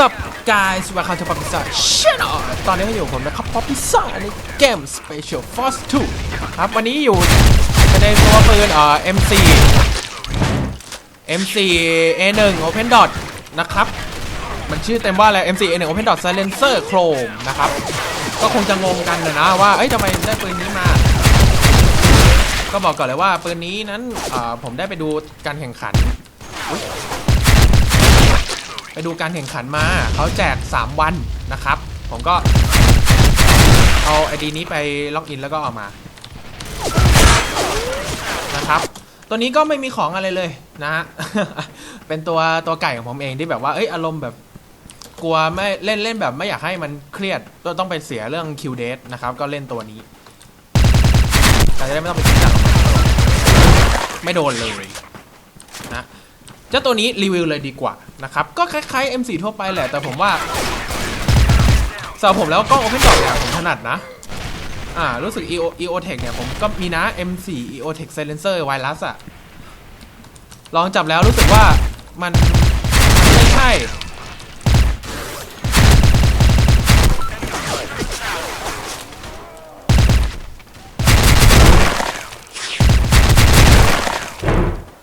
up guys welcome to Pop Pizza Channel ตอนนี้ก็อยู่ผมนะครับ Pop Pizza ในเกม Special Force 2 ครับ วันนี้อยู่ในตัวปืนเอ่อ M4 M4 A1 Open Dot นะครับ มันชื่อเต็มว่าอะไร M4 A1 Open Dot Silencer Chrome นะครับ ก็คงจะงงกันนะนะว่าเอ้ยทำไมได้ปืนนี้มา ก็บอกก่อนเลยว่าปืนนี้นั้นผมได้ไปดูการแข่งขันอุ๊ย ไปดูการแข่งขันมาเขาแจก 3 วันนะครับ ผมก็เอาไอดีนี้ไปล็อกอินแล้วก็เอามานะครับตัวนี้ก็ไม่มีของอะไรเลยนะฮะ เป็นตัวตัวไก่ของผมเองที่แบบว่า เอ้ย อารมณ์แบบกลัวไม่เล่นเล่นแบบไม่อยากให้มันเครียดก็ต้องไปเสียเรื่องคิวเดทนะครับ ก็เล่นตัวนี้จะได้ไม่ต้องไปคิดหนักไม่โดนเลยนะ เจ้าตัวนี้รีวิวเลยดีกว่านะครับ ก็คล้ายๆ M4 ทั่วไปแหละ แต่ผมว่าสำหรับผมแล้วกล้อง Open Dot เนี่ยผมถนัดนะ อ่า รู้สึก EO EOTech เนี่ยผมก็มีนะ M4 EOTech Silencer Wireless อะลองจับแล้วรู้สึกว่ามันไม่ใช่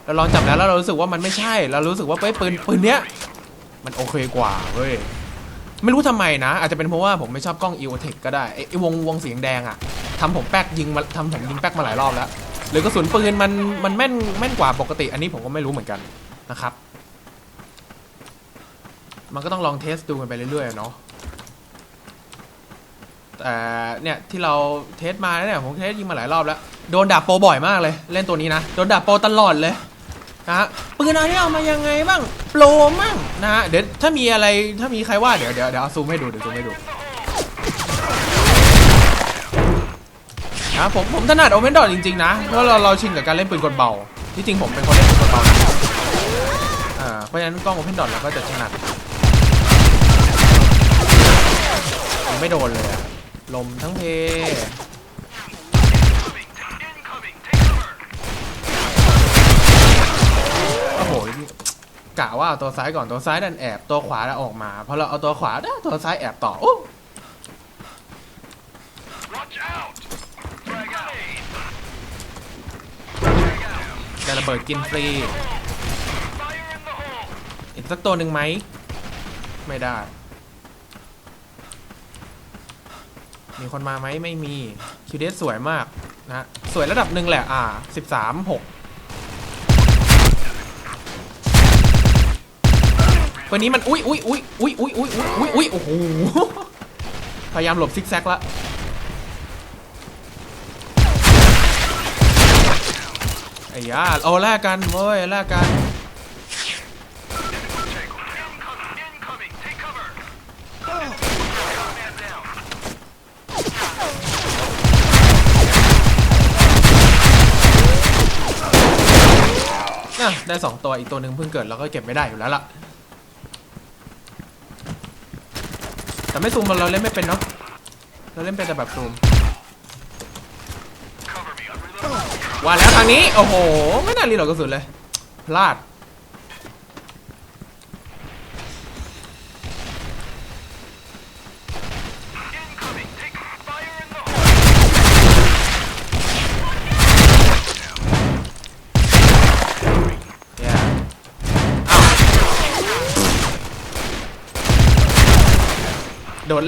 เราลองจับแล้วแล้วเรารู้สึกว่ามันไม่ใช่ เรารู้สึกว่าเอ้ยปืนปืนเนี้ยมันโอเคกว่าเว้ยไม่รู้ทำไมนะ อาจจะเป็นเพราะว่าผมไม่ชอบกล้อง EOTech ก็ได้ไอ้วงวงเสียงแดงอะทำผมแป๊กยิงมาทำผมยิงแป๊กมาหลายรอบแล้วหรือกระสุนปืนมันมันแม่นแม่นกว่าปกติ อันนี้ผมก็ไม่รู้เหมือนกันนะครับ มันก็ต้องลองเทสดูกันไปเรื่อยๆเนาะแต่เนี่ยที่เราเทสมาเนี่ยผมเทสยิงมาหลายรอบแล้ว โดนดาบโปรบ่อยมากเลย เล่นตัวนี้นะ โดนดาบโปรตลอดเลย นะฮะปืนอะไรเอามายังไงบ้างโปรมั่งนะฮะเดี๋ยวถ้ามีอะไรถ้ามีใครว่าเดี๋ยวเดี๋ยวเดี๋ยวเอาซูมให้ดูเดี๋ยวซูมให้ดูนะผมผมถนัดโอเ n นดอทจริงๆนะเพราะเราเราชินกับการเล่นปืนกลเบาที่จริงผมเป็นคนเล่นปืนกลเบานะอ่าเพราะฉะนั้นกล้องโอเ n นดอทเราก็จะถนัดผมไม่โดนเลยอะลมทั้งเพ กะว่าเอาตัวซ้ายก่อนตัวซ้ายดันแอบตัวขวาแล้วออกมาพอเราเอาตัวขวาด้ตัวซ้ายแอบต่อโอ้ได้ระเบิดกินฟรีอีกสักตัวหนึ่งไหมไม่ได้ มีคนมาไหมไม่มีคิวเดสสวยมากนะ สวยระดับหนึ่งแหละ อ่าสิบสามหก วันนี้มันอุ้ยอุ้ยอุ้ยอุ้ยอุ้ยอุ้ยอุ้ยอุ้ยโอ้โหพยายามหลบซิกแซกละไอ้ยาเอาแลกกันเว้ยแลกกันน่ะได้สองตัวอีกตัวหนึ่งเพิ่งเกิดเราก็เก็บไม่ได้อยู่แล้วล่ะ แต่ไม่ซูมเราเล่นไม่เป็นเนาะเราเล่นเป็นแต่แบบซูมว่าแล้วทางนี้ โอ้โห ไม่น่ารีโหลดกระสุนเลย พลาด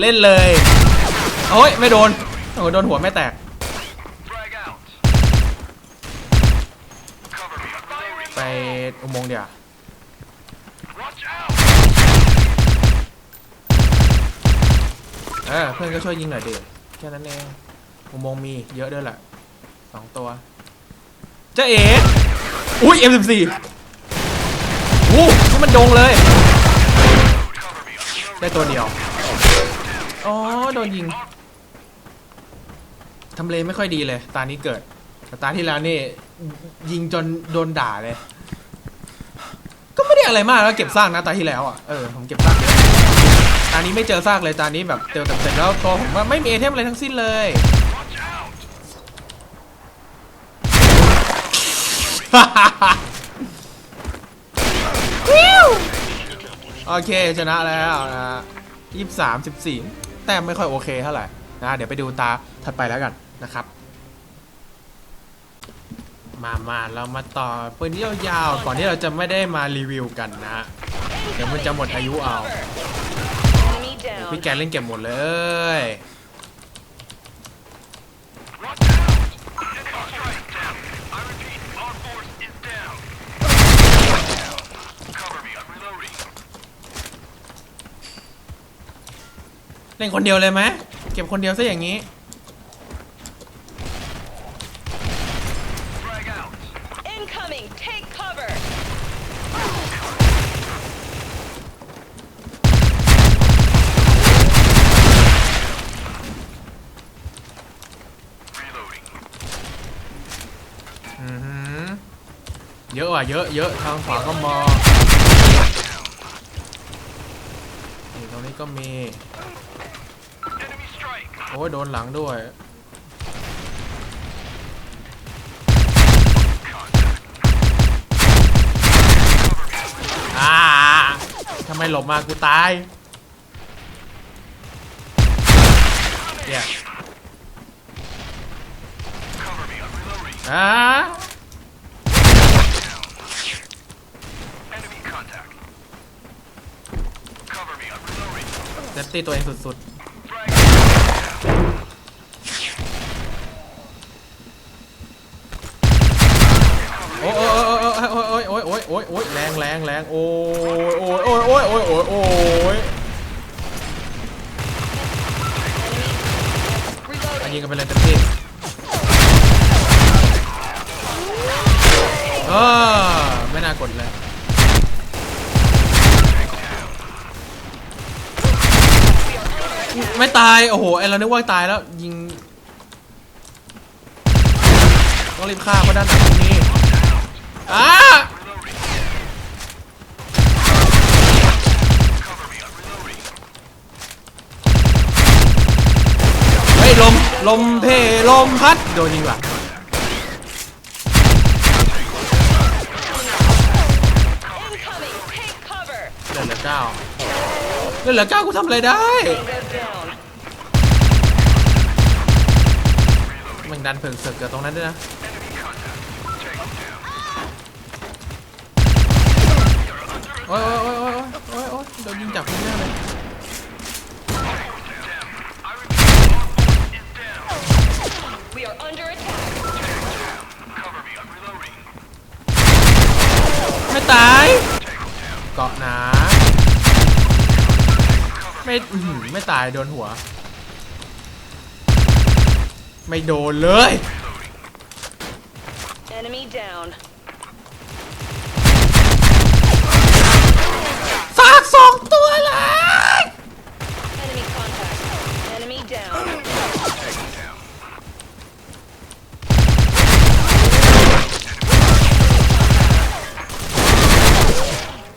เล่นเลย โอ้ยไม่โดน โอ้โหโดนหัวไม่แตก ไปอุโมงค์เดี๋ยวเออเพื่อนก็ช่วยยิงหน่อยดิแค่นั้นเองอุโมงค์มีเยอะด้วยแหละสองตัวเจ้าเอ๋อุ้ย M14 วู้นี่มันโดงเลย ได้ตัวเดียว โดนยิงทำเลไม่ค่อยดีเลย ตานี้เกิดแต่ตาที่แล้วนี่ ยิงจนโดนด่าเลย ก็ไม่ได้อะไรมากแล้วเก็บซากนะตาที่แล้วอะเออผมเก็บซากเยอะตานี้ไม่เจอซากเลยตานี้แบบเจอเต็มแล้วตัวผมว่าไม่มีไอเทมอะไรทั้งสิ้นเลยโอเคชนะแล้วนะยี่สิบสามสิบสี่ แต้มไม่ค่อยโอเคเท่าไหร่นะเดี๋ยวไปดูตาถัดไปแล้วกันนะครับ มามาเรามาต่อปืนที่ยาวๆก่อนที่เราจะไม่ได้มารีวิวกันนะฮะเดี๋ยวมันจะหมดอายุเอา Enemy พี่ down. แกเล่นเก็บหมดเลย เล่นคนเดียวเลยไหมเก็บคนเดียวซะอย่างนี้ Incoming. Take cover. อือหือเยอะว่ะเยอะเยอะทางขวาก็มองนี่ตรงนี้ก็มี โอ้ยโดนหลังด้วย อ่าทำไมหลบมากูตายเนี่ยอ่าเซฟตี้ตัวเองสุดๆ โอ้ยโอ้ ยโอ้ยโอ้ยโอ้ยโอ้ยแรงแรงแรงโอ้ยโอ้ยโอ้ยโอ้ยโอ้ยโอ้ยโอ้ยอันยิงกันไปเลยเต็มที่เออไม่น่ากดเลยไม่ตาย โอ้โหไอเรานึกว่าตายแล้ว ยิงต้องรีบฆ่าเพราะด้านหลังตรงนี้อ้าเฮ้ย ลมเพลมพัดโดนยิงว่ะเลือดเหลือเก้าเลือดเหลือเก้ากูทำอะไรได้มันดันเผิงเสือกเกิดตรงนั้นด้วยนะโอ้ยโอ้ยโอ้ยโอ้ยโอ้ยโอ้ยโดนยิงจากพื้นหน้าเลย We are under attack. ไม่ตาย เกาะหนา ไม่อื้อหือไม่ตายโดนหัว ไม่โดนเลย Enemy down. ซากสองตัวเลย Enemy contact. Enemy down.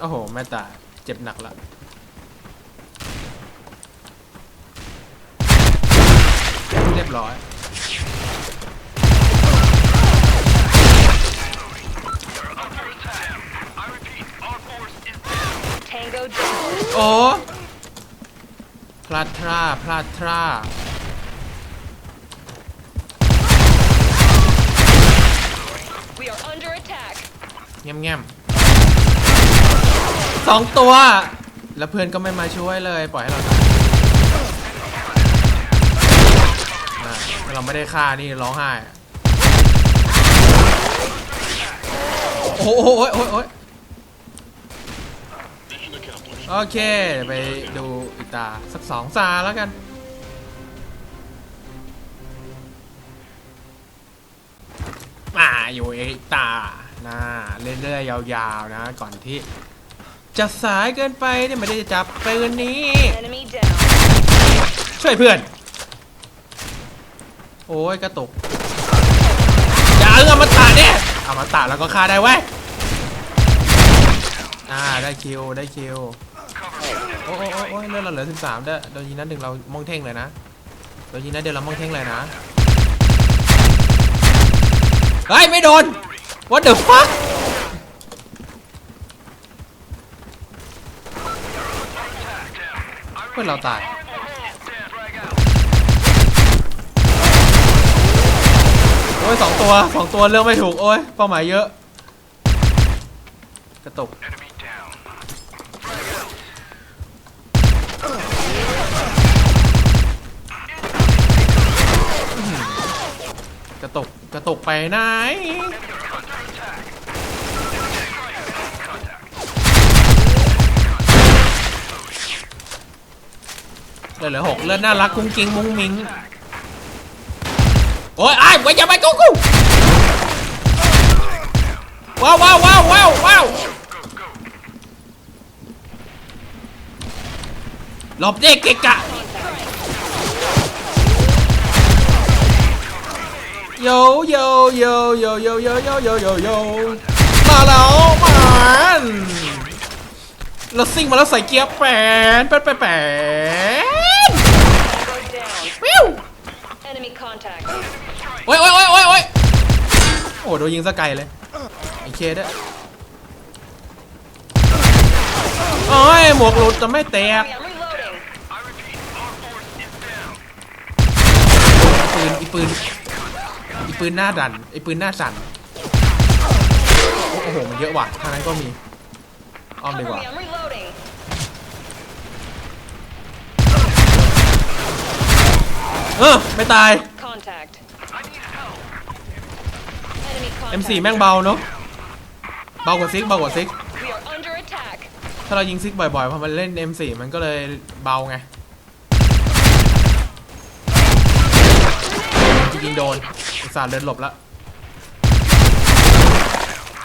โอ้โห ไม่ตาย เจ็บหนักละ รียบร้อย Tango down. โอ้พลาดท่าพลาดท่า We are under attack. เงียบเงียบสองตัว แล้วเพื่อนก็ไม่มาช่วยเลย ปล่อยให้เราตายนะถ้า เราไม่ได้ฆ่านี่ร้องไห้ โอ้โหโอ้ยโอ้ยโอ้ยโอเค ไปดูอีกตา สักสองซาแล้วกัน มาอยู่อีกตานะเรื่อยๆยาวๆนะ ก่อนที่ จะสายเกินไปเนี่ยไม่ได้จะจับปืนนี้ Enemy down. ช่วยเพื่อน โอ้ยกระตุกอย่าเอาอมตะเนี่ยเอามาตะแล้วก็ฆ่าได้เว้ยอ่าได้คิวได้คิวโอ้โอ้โอ้โอ้ยเลือดเราเหลือสิบสามเด้อโดนยิงนัดหนึ่งเรามองเท่งเลยนะโดนยิงนัดเดียวเรามองเท่งเลยนะเฮ้ยไม่โดน what the fuck เพื่อนเราตาย อ้ยสองตัวสองตัวเลือกไม่ถูกโอ้ยเป้าหมายเยอะกระตุกกระตุกกระตุกไปไหนเหลือเหลือหกเลือดน่ารักกุ้งกิ้งมุ้งมิ้ง โอ้ยไอ้ไว้อย่าไปกูกูว้าวว้าวว้าวว้าวว้าวหลบเด็กเกะกะโยโยโยโยโยโยโยโยโยโยมาแล้วมันเราซิ่งมาแล้วใส่เกียร์แปนแปนแปนแปน Tango down. ปิ้ว Enemy contact. โอ้ยโอ้ยโอ้ยโอ้ยโอ้ยโอ้โดนยิงสกไกลเลยไอ้เคด้วยโอ้ยหมวกหลุดแต่ไม่แตก reloading. ปืนอีปืนอีปืนหน้าดันไอปืนหน้าสั่นโอ้โหมันเยอะว่ะทางนั้นก็มีอ้อมดี Cover กว่า me. I'm reloading. เออไม่ตาย Contact. Enemy contact. M4 แม่งเบาเนาะเบากว่าซิกเบากว่าซิก We are under attack. ถ้าเรายิงซิกบ่อยๆพอมันเล่น M4 มันก็เลยเบาไงยิงโดนอุตส่าห์เดินหลบแล้ว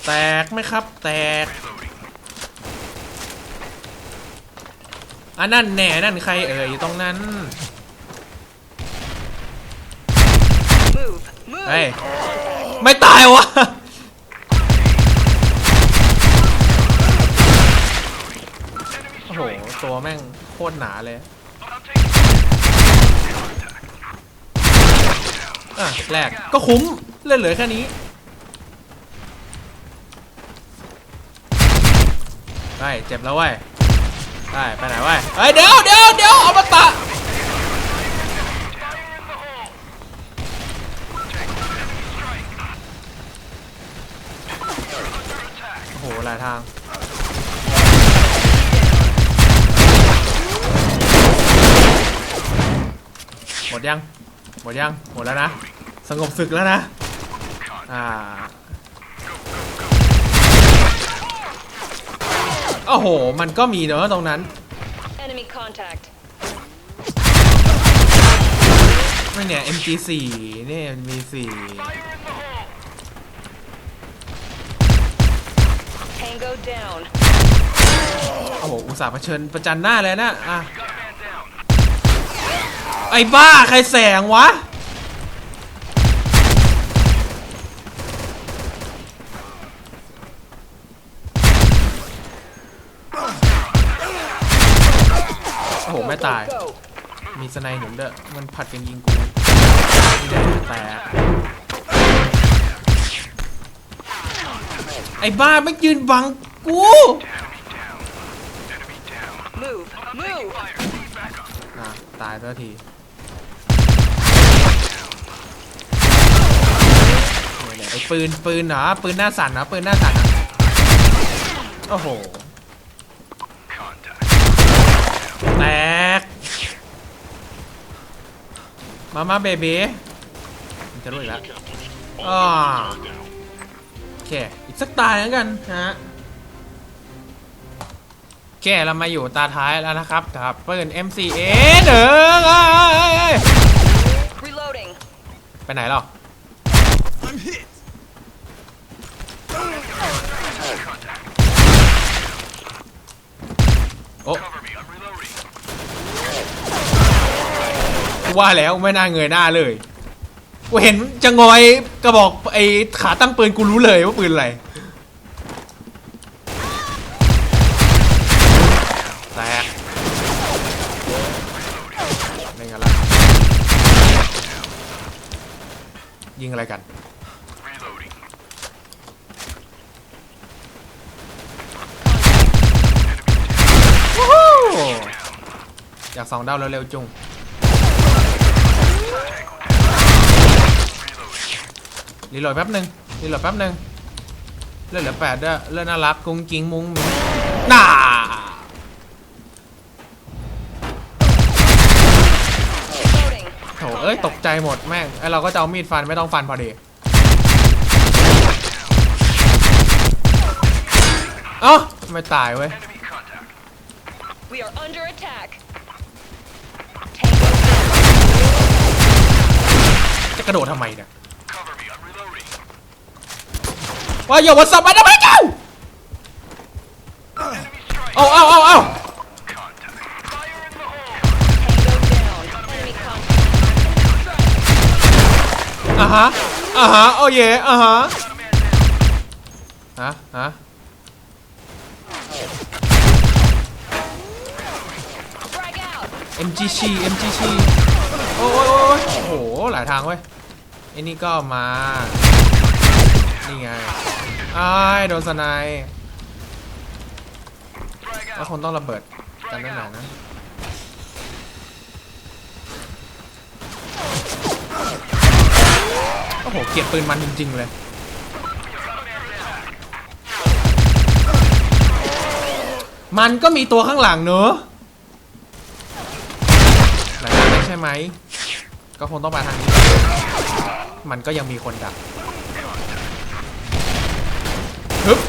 แตกไหมครับ แตกอันนั่นแน่นั่นใครเอ่ยอยู่ตรงนั้น Move. Move. เฮ้ย ไม่ตายวะโอ้โห ตัวแม่งโคตรหนาเลยอะแรกก็คุ้ม เลือดเหลือแค่นี้ไปเจ็บแล้วเว้ยไปไปไหนเว้ยเฮ้ยเดี๋ยวเดี๋ยวเดี๋ยวเอามาตะโอ้โหหลายทางหมดยัง หมดยัง หมดแล้วนะ สงบศึกแล้วนะ อ่า โอ้โห มันก็มีเนอะตรงนั้น Enemy contact. ไม่เนี่ย MG4 นี่ MG4 Tango down. โอ้โหอุตส่าห์เผชิญประจันหน้าเลยนะอะไอ้บ้าใครแสงวะ โอ้โห ไม่ตาย Go. มีสไนด์หนุนเด้อมันผัดกันยิงกูแต่ ไอ้บ้าไม่ยืนบังกู Move. Move. อะตายตัวทีเนี่ยๆไอ้ปืนปืนเหรอปืนหน้าสั่นเหรอปืนหน้าสั่นเหรอโอ้โหแตกมามาเบบีมันจะรู้อีกแล้วอ่าโอ เค อีกสักตาแล้วกันนะฮะโอเคเรามาอยู่ตาท้ายแล้วนะครับกับปืน M4A หนึ่งเอ้ย Reloading. ไปไหนหรอโอ้กูว่าแล้วไม่น่าเงยหน้าเลย กูเห็นจะงอยกระบอกไอ้ขาตั้งปืนกูรู้เลยว่าปืนอะไรแตกเล่นกันละยิงอะไรกันอยากสองดาวเร็วๆจุง รีโหลดแป๊บหนึ่งรีโหลดแป๊บหนึ่งเลือดเหลือแปดด้วยเลือดน่ารักกุ้งกิ้งมุ้งมิ้งน่า Reloading. โถเอ้ยตกใจหมดแม่งไอเราก็จะเอามีดฟันไม่ต้องฟันพอดีเอ้าไม่ตายเว้ย We are under attack. Tango down. จะกระโดดทำไมเนี่ย ว่าอย่าวัดสับมาทำไมเจ้าเอาเอาเอาเอาอะฮะอะฮะโอ้เย่อะฮะฮะฮะ Frag out. MGC MGC โอ้ยโอ้ยโอ้ยโอ้โห หลายทางเว้ยไอ้นี่ก็มา นี่ไงอ้ายโดนสไนแล้วคนต้องระเบิดกันนั่นแหละนะโอ้โหเก็บปืนมันจริง ๆ เลยมันก็มีตัวข้างหลังเนอะหลังจากนั้นใช่ไหม ก็คงต้องมาทางนี้ มันก็ยังมีคนดัก ฮึบ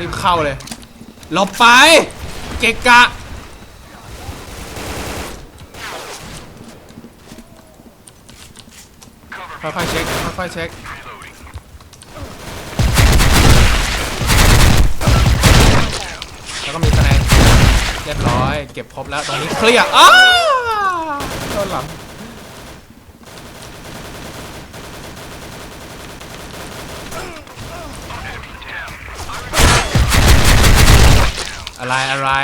รีบเข้าเลยหลบไป เกะกะ ค่อยๆเช็ค ค่อยๆเช็ค แล้วก็มีคะแนนเรียบร้อย เก็บครบแล้ว ตรงนี้เคลียร์อ้าโดนหลัง อะไร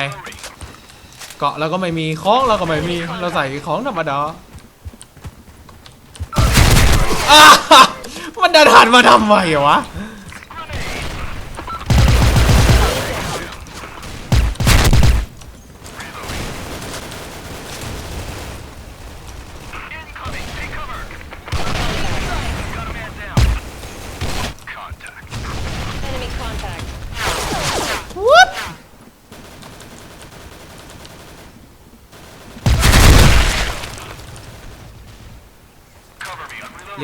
เกาะเราก็ไม่มีของเราก็ไม่มี เราใส่ของธรรมดาอ้ามันเดินหันมาทำไมวะ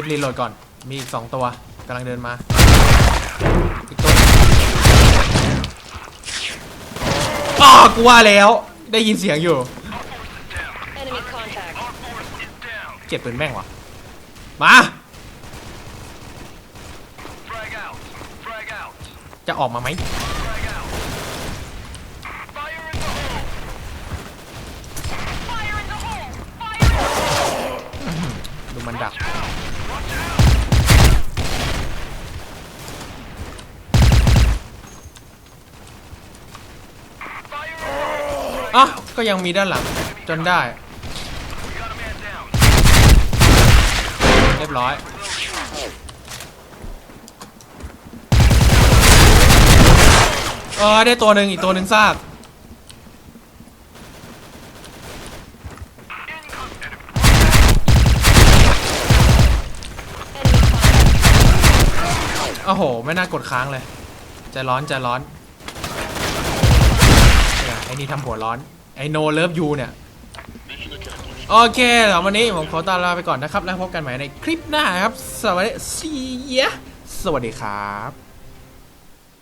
บรีโหลดก่อน มีอีกสองตัวกำลังเดินมา อีกตัวอ้ากูว่าแล้ว ได้ยินเสียงอยู่ Enemy contact. เก็บปืนแม่งวะมา Frag out. Frag out. จะออกมาไหม Frag out. Fire in the hole. Fire in the hole. Fire. ดูมันดัก Fire in the hole. อะก็ยังมีด้านหลังจนได้ เรียบร้อย เออได้ตัวหนึ่งอีกตัวหนึ่งซากโอ้โห ไม่น่ากดค้างเลย ใจร้อน ใจร้อน อ้นี่ทำหัวร้อน ไอ้โนเลิฟยูเนี่ย โอเคสำหรับวันนี้ผมขอตาลาไปก่อนนะครับ แล้วพบกันใหม่ในคลิปหน้าครับ สวัสดีสียสวัสดีครับ